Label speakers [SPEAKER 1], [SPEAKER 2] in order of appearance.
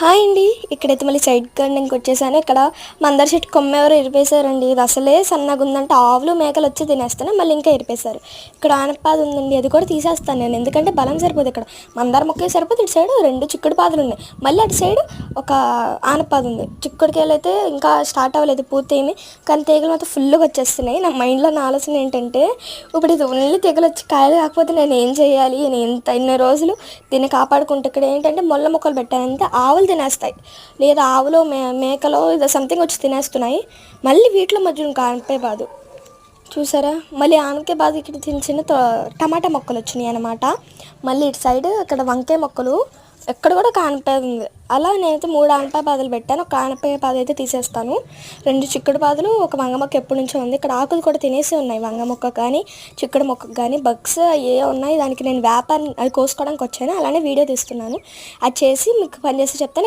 [SPEAKER 1] Hi అండి. ఇక్కడైతే మళ్ళీ సైడ్ గార్డెన్కి వచ్చేసాను. ఇక్కడ మందర చెట్టు కొమ్మ ఎవరు ఇరిపేశారండి. ఇది అసలే సన్నగా ఉందంటే ఆవులు మేకలు వచ్చి తినేస్తాను మళ్ళీ ఇంకా ఇరిపేశారు. ఇక్కడ ఆనపాద ఉందండి. అది కూడా తీసేస్తాను నేను. ఎందుకంటే బలం సరిపోదు ఇక్కడ. మందార మొక్క సరిపోతే ఇటు సైడ్ రెండు చిక్కుడు పాదులు ఉన్నాయి. మళ్ళీ అటు సైడ్ ఒక ఆనపాద ఉంది. చిక్కుడుకాయలు అయితే ఇంకా స్టార్ట్ అవ్వలేదు పూర్తి పూర్తయింది కానీ తీగలు మాత్రం ఫుల్గా వచ్చేస్తున్నాయి. నా మైండ్లో నా ఆలోచన ఏంటంటే ఇప్పుడు ఇది ఓన్లీ తీగలు వచ్చి కాయలు కాకపోతే నేను ఏం చేయాలి? నేను ఎంత ఇన్ని రోజులు దీన్ని కాపాడుకుంటే ఇక్కడ ఏంటంటే మొల్ల మొక్కలు పెట్టానంటే ఆవులు తినేస్తాయి. లేదా ఆవులో మే మేకలో ఇదో సంథింగ్ వచ్చి తినేస్తున్నాయి. మళ్ళీ వీటిలో మధ్య కానిపే బాదు. చూసారా? మళ్ళీ ఆనకే బాధ ఇక్కడ చిన్న చిన్న టమాటా మొక్కలు వచ్చినాయి అనమాట మళ్ళీ ఇటు సైడ్ ఇక్కడ వంకాయ మొక్కలు. ఎక్కడ కూడా కానపాయ ఉంది. అలా నేనైతే మూడు ఆనపాయ బాధలు పెట్టాను. ఒక ఆనపాయ బాధ అయితే తీసేస్తాను. రెండు చిక్కుడు బాధలు ఒక వంగ మొక్క ఎప్పటి నుంచో ఉంది. ఇక్కడ ఆకులు కూడా తినేసి ఉన్నాయి వంగ మొక్క కానీ చిక్కుడు మొక్క కానీ బగ్స్ ఏ ఉన్నాయి దానికి నేను వ్యాపారం అది కోసుకోవడానికి వచ్చాను. అలానే వీడియో తీస్తున్నాను. అది చేసి మీకు పని చేసి చెప్తాను.